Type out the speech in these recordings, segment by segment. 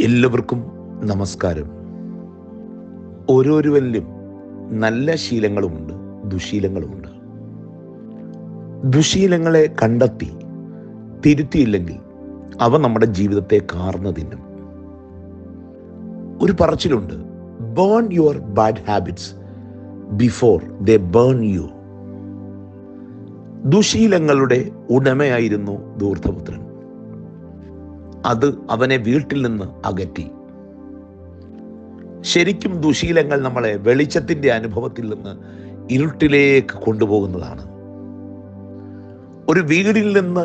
എല്ലാവർക്കും നമസ്കാരം. ഓരോരുവരിലും നല്ല ശീലങ്ങളുമുണ്ട് ദുശീലങ്ങളുമുണ്ട്. ദുശീലങ്ങളെ കണ്ടെത്തി തിരുത്തിയില്ലെങ്കിൽ അവ നമ്മുടെ ജീവിതത്തെ കാർന്നു തിന്നും. ഒരു പറച്ചിലുണ്ട് burn your bad habits before they burn you ദുശീലങ്ങളുടെ ഉടമയായിരുന്നു ധൂർത്തപുത്രൻ. അത് അവനെ വീട്ടിൽ നിന്ന് അകറ്റി. ശരിക്കും ദുശീലങ്ങൾ നമ്മളെ വെളിച്ചത്തിന്റെ അനുഭവത്തിൽ നിന്ന് ഇരുട്ടിലേക്ക് കൊണ്ടുപോകുന്നതാണ്. ഒരു വീടിൽ നിന്ന്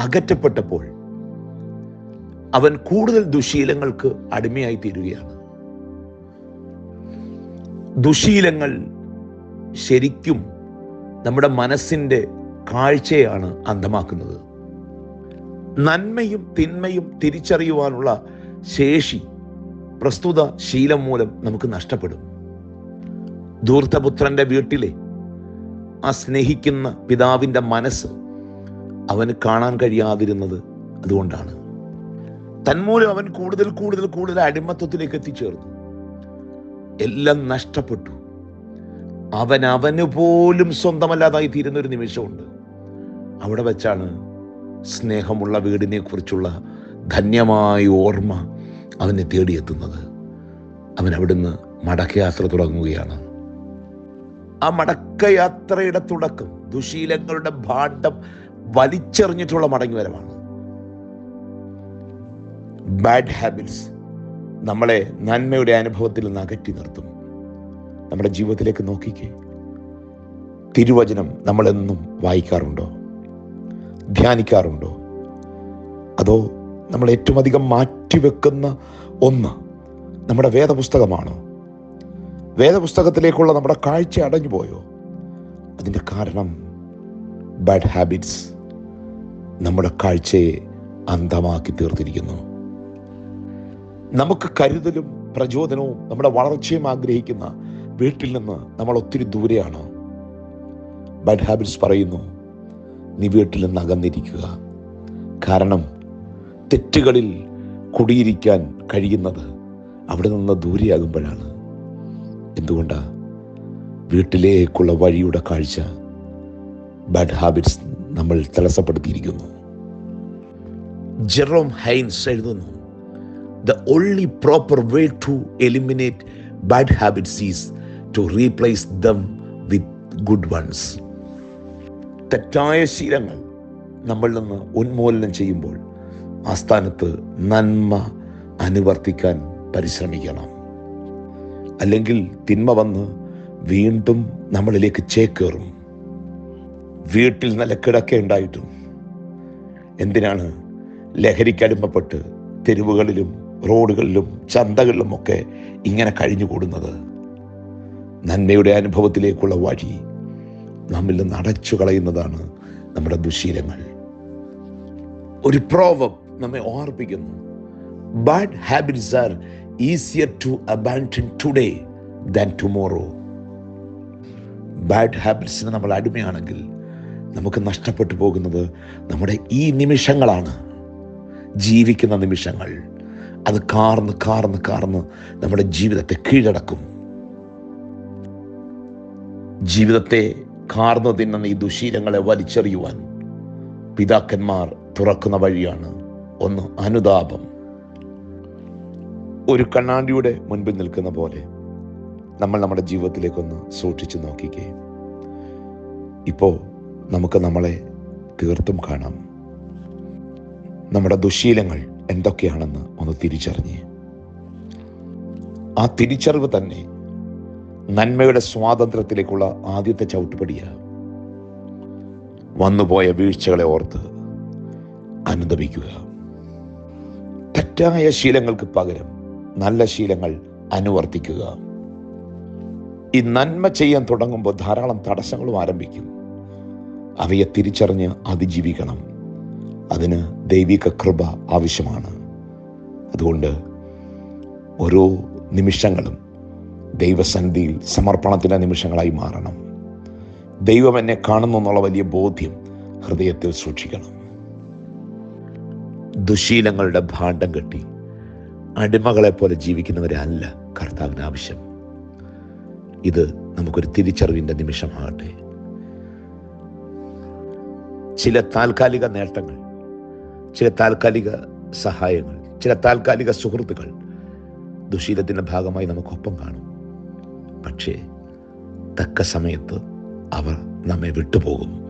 അകറ്റപ്പെട്ടപ്പോൾ അവൻ കൂടുതൽ ദുശീലങ്ങൾക്ക് അടിമയായി തീരുകയാണ്. ദുശീലങ്ങൾ ശരിക്കും നമ്മുടെ മനസ്സിന്റെ കാഴ്ചയാണ് അന്ധമാക്കുന്നത്. നന്മയും തിന്മയും തിരിച്ചറിയുവാനുള്ള ശേഷി പ്രസ്തുത ശീലം മൂലം നമുക്ക് നഷ്ടപ്പെടും. ധൂർത്തപുത്രന്റെ വീട്ടിലെ ആ സ്നേഹിക്കുന്ന പിതാവിന്റെ മനസ്സ് അവന് കാണാൻ കഴിയാതിരുന്നത് അതുകൊണ്ടാണ്. തന്മൂലം അവൻ കൂടുതൽ കൂടുതൽ കൂടുതൽ അടിമത്വത്തിലേക്ക് എത്തിച്ചേർന്നു. എല്ലാം നഷ്ടപ്പെട്ടു. അവൻ അവന് പോലും സ്വന്തമല്ലാതായി തീരുന്ന ഒരു നിമിഷമുണ്ട്. അവിടെ വെച്ചാണ് സ്നേഹമുള്ള വീടിനെ കുറിച്ചുള്ള ധന്യമായ ഓർമ്മ അവനെ തേടിയെത്തുന്നത്. അവൻ അവിടുന്ന് മടക്കയാത്ര തുടങ്ങുകയാണ്. ആ മടക്കയാത്രയുടെ തുടക്കം ദുശീലങ്ങളുടെ ഭാണ്ഡം വലിച്ചെറിഞ്ഞിട്ടുള്ള മടങ്ങിവരവാണ്. ബാഡ് ഹാബിറ്റ്സ് നമ്മളെ നന്മയുടെ അനുഭവത്തിൽ നിന്ന് അകറ്റി നിർത്തും. നമ്മുടെ ജീവിതത്തിലേക്ക് നോക്കിക്കേ. തിരുവചനം നമ്മളെന്നും വായിക്കാറുണ്ടോ? ധ്യാനിക്കാറുണ്ടോ? അതോ നമ്മൾ ഏറ്റവും അധികം മാറ്റിവെക്കുന്ന ഒന്ന് നമ്മുടെ വേദപുസ്തകമാണോ? വേദപുസ്തകത്തിലേക്കുള്ള നമ്മുടെ കാഴ്ച അടഞ്ഞു പോയോ അതിന്റെ കാരണം ബാഡ് ഹാബിറ്റ്സ് നമ്മുടെ കാഴ്ചയെ അന്ധമാക്കി തീർത്തിരിക്കുന്നു. നമുക്ക് കരുതലും പ്രചോദനവും നമ്മുടെ വളർച്ചയും ആഗ്രഹിക്കുന്ന വീട്ടിൽ നിന്ന് നമ്മൾ ഒത്തിരി ദൂരെയാണ്? ബാഡ് ഹാബിറ്റ്സ് പറയുന്നു നീ വീട്ടിൽ നിന്ന് അകന്നിരിക്കുക കാരണം തെറ്റുകളിൽ കുടിയിരിക്കാൻ കഴിയുന്നത് അവിടെ നിന്ന് ദൂരെയാകുമ്പോഴാണ്. എന്തുകൊണ്ടാ? വീട്ടിലേക്കുള്ള വഴിയുടെ കാഴ്ച ബാഡ് ഹാബിറ്റ്സ് നമ്മൾ തടസ്സപ്പെടുത്തിയിരിക്കുന്നു. ജെറോം ഹൈൻസ് എഴുതുന്നു the only proper way to eliminate bad habits is to replace them with good ones തെറ്റായ ശീലങ്ങൾ നമ്മളിൽ നിന്ന് ഉന്മൂലനം ചെയ്യുമ്പോൾ ആ സ്ഥാനത്ത് നന്മ അനുവർത്തിക്കാൻ പരിശ്രമിക്കണം. അല്ലെങ്കിൽ തിന്മ വന്ന് വീണ്ടും നമ്മളിലേക്ക് ചേക്കേറും. വീട്ടിൽ നല്ല കിടക്ക ഉണ്ടായിട്ടും എന്തിനാണ് ലഹരിക്കടിമപ്പെട്ട് തെരുവുകളിലും റോഡുകളിലും ചന്തകളിലും ഒക്കെ ഇങ്ങനെ കഴിഞ്ഞുകൂടുന്നത്? നന്മയുടെ അനുഭവത്തിലേക്കുള്ള വഴി നമ്മിൽ നിന്ന് അടച്ചു കളയുന്നതാണ് നമ്മുടെ ദുശീലങ്ങൾ. ഒരു പ്രോവം നമ്മെ ഓർപ്പിക്കുന്നു. Bad habits are easier to abandon today than tomorrow bad ഹാബിറ്റ്സിന് നമ്മൾ അടിമയാണെങ്കിൽ നമുക്ക് നഷ്ടപ്പെട്ടു പോകുന്നത് നമ്മുടെ ഈ നിമിഷങ്ങളാണ്. ജീവിക്കുന്ന നിമിഷങ്ങൾ. അത് കാർന്ന് കാർന്ന് കാർന്ന് നമ്മുടെ ജീവിതത്തെ കീഴടക്കും. ജീവിതത്തെ കാർന്നു തിന്നുന്ന ഈ ദുശീലങ്ങളെ വലിച്ചെറിയുവാൻ പിതാക്കന്മാർ തുറക്കുന്ന വഴിയാണ് ഒന്ന് അനുതാപം. ഒരു കണ്ണാടിയുടെ മുൻപിൽ നിൽക്കുന്ന പോലെ നമ്മൾ നമ്മുടെ ജീവിതത്തിലേക്കൊന്ന് സൂക്ഷിച്ചു നോക്കിക്കേ. ഇപ്പോൾ നമുക്ക് നമ്മളെ തീർത്തും കാണാം. നമ്മുടെ ദുശീലങ്ങൾ എന്തൊക്കെയാണെന്ന് ഒന്ന് തിരിച്ചറിഞ്ഞ്. ആ തിരിച്ചറിവ് തന്നെ നന്മയുടെ സ്വാതന്ത്ര്യത്തിലേക്കുള്ള ആദ്യത്തെ ചവിട്ടുപടിയാണ് വന്നുപോയ വീഴ്ചകളെ ഓർത്ത് അനുദപിക്കുക. തെറ്റായ ശീലങ്ങൾക്ക് പകരം നല്ല ശീലങ്ങൾ അനുവർത്തിക്കുക. ഈ നന്മ ചെയ്യാൻ തുടങ്ങുമ്പോൾ ധാരാളം തടസ്സങ്ങളും ആരംഭിക്കും. അവയെ തിരിച്ചറിഞ്ഞ് അതിജീവിക്കണം. അതിന് ദൈവിക കൃപ ആവശ്യമാണ്. അതുകൊണ്ട് ഓരോ നിമിഷങ്ങളും ദൈവസന്ധിയിൽ സമർപ്പണത്തിന്റെ നിമിഷങ്ങളായി മാറണം. ദൈവം എന്നെ കാണുന്നു എന്നുള്ള വലിയ ബോധ്യം ഹൃദയത്തിൽ സൂക്ഷിക്കണം. ദുശീലങ്ങളുടെ ഭാണ്ഡം കെട്ടി അടിമകളെ പോലെ ജീവിക്കുന്നവരല്ല കർത്താവിന് ആവശ്യം. ഇത് നമുക്കൊരു തിരിച്ചറിവിന്റെ നിമിഷമാകട്ടെ. ചില താൽക്കാലിക നേട്ടങ്ങൾ ചില താൽക്കാലിക സഹായങ്ങൾ ചില താൽക്കാലിക സുഹൃത്തുക്കൾ ദുശീലത്തിന്റെ ഭാഗമായി നമുക്കൊപ്പം കാണും. പക്ഷേ തക്ക സമയത്ത് അവർ നമ്മെ വിട്ടുപോകും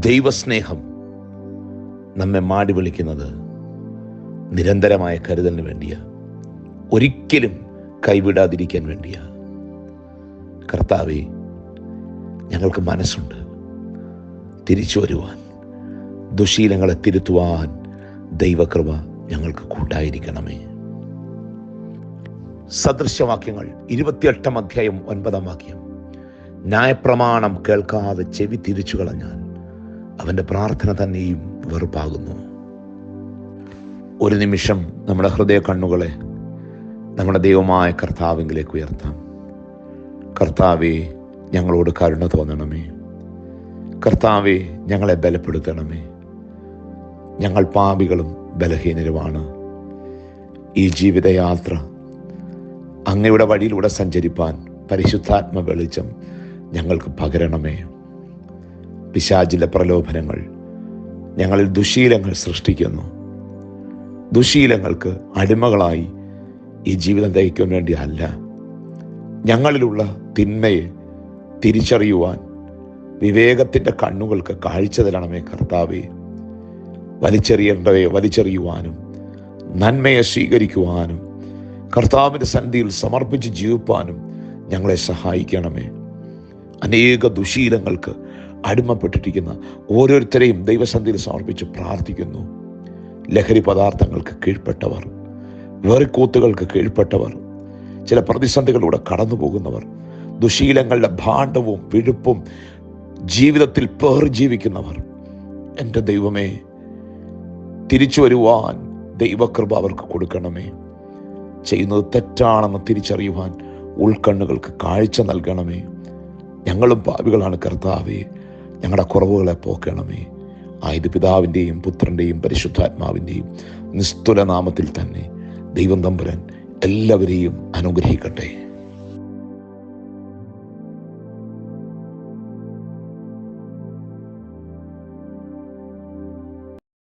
ദൈവസ്നേഹം നമ്മെ മാടി വിളിക്കുന്നത് നിരന്തരമായ കരുതലിന് വേണ്ടിയാ. ഒരിക്കലും കൈവിടാതിരിക്കാൻ വേണ്ടിയാ. കർത്താവെ ഞങ്ങൾക്ക് മനസ്സുണ്ട് തിരിച്ചു വരുവാൻ. ദുശീലങ്ങളെ തിരുത്തുവാൻ ദൈവകൃപ ഞങ്ങൾക്ക് കൂട്ടായിരിക്കണമേ. സദൃശവാക്യങ്ങൾ ഇരുപത്തിയെട്ടാം അധ്യായം ഒൻപതാം വാക്യം. ന്യായപ്രമാണം കേൾക്കാതെ ചെവി തിരിച്ചു കളഞ്ഞാൽ അവന്റെ പ്രാർത്ഥന തന്നെയും വെറുപ്പാകുന്നു. ഒരു നിമിഷം നമ്മുടെ ഹൃദയ കണ്ണുകളെ നമ്മുടെ ദൈവമായ കർത്താവിങ്കിലേക്ക് ഉയർത്താം. കർത്താവെ ഞങ്ങളോട് കരുണ തോന്നണമേ. കർത്താവെ ഞങ്ങളെ ബലപ്പെടുത്തണമേ. ഞങ്ങൾ പാപികളും ബലഹീനരുമാണ്. ഈ ജീവിതയാത്ര അങ്ങയുടെ വഴിയിലൂടെ സഞ്ചരിപ്പാൻ പരിശുദ്ധാത്മ വെളിച്ചം ഞങ്ങൾക്ക് പകരണമേ. പിശാചിലെ പ്രലോഭനങ്ങൾ ഞങ്ങളിൽ ദുശീലങ്ങൾ സൃഷ്ടിക്കുന്നു. ദുശീലങ്ങൾക്ക് അടിമകളായി ഈ ജീവിതം ദഹിക്കാൻ വേണ്ടി അല്ല. ഞങ്ങളിലുള്ള തിന്മയെ തിരിച്ചറിയുവാൻ വിവേകത്തിന്റെ കണ്ണുകൾക്ക് കാഴ്ച തരണമേ കർത്താവേ. വലിച്ചെറിയേണ്ടവയെ വലിച്ചെറിയുവാനും നന്മയെ സ്വീകരിക്കുവാനും കർത്താവിന്റെ സന്ധിയിൽ സമർപ്പിച്ച് ജീവിപ്പാനും ഞങ്ങളെ സഹായിക്കണമേ. അനേക ദുശീലങ്ങൾക്ക് അടിമപ്പെട്ടിരിക്കുന്ന ഓരോരുത്തരെയും ദൈവസന്ധിയിൽ സമർപ്പിച്ച് പ്രാർത്ഥിക്കുന്നു. ലഹരി പദാർത്ഥങ്ങൾക്ക് കീഴ്പ്പെട്ടവർ വെറിക്കൂത്തുകൾക്ക് കീഴ്പ്പെട്ടവർ ചില പ്രതിസന്ധികളിലൂടെ കടന്നു പോകുന്നവർ ദുശീലങ്ങളുടെ ഭാണ്ഡവും വിഴുപ്പും ജീവിതത്തിൽ പേർ ജീവിക്കുന്നവർ എന്റെ ദൈവമേ തിരിച്ചു വരുവാൻ ദൈവകൃപ അവർക്ക് കൊടുക്കണമേ. ചെയ്യുന്നത് തെറ്റാണെന്ന് തിരിച്ചറിയുവാൻ ഉൾക്കണ്ണുകൾക്ക് കാഴ്ച നൽകണമേ. ഞങ്ങളും പാപികളാണ് കർത്താവേ. ഞങ്ങളുടെ കുറവുകളെ പോക്കണമേ. ആയത് പിതാവിന്റെയും പുത്രന്റെയും പരിശുദ്ധാത്മാവിന്റെയും നിസ്തുല നാമത്തിൽ തന്നെ ദൈവം തമ്പുരൻ എല്ലാവരെയും അനുഗ്രഹിക്കട്ടെ.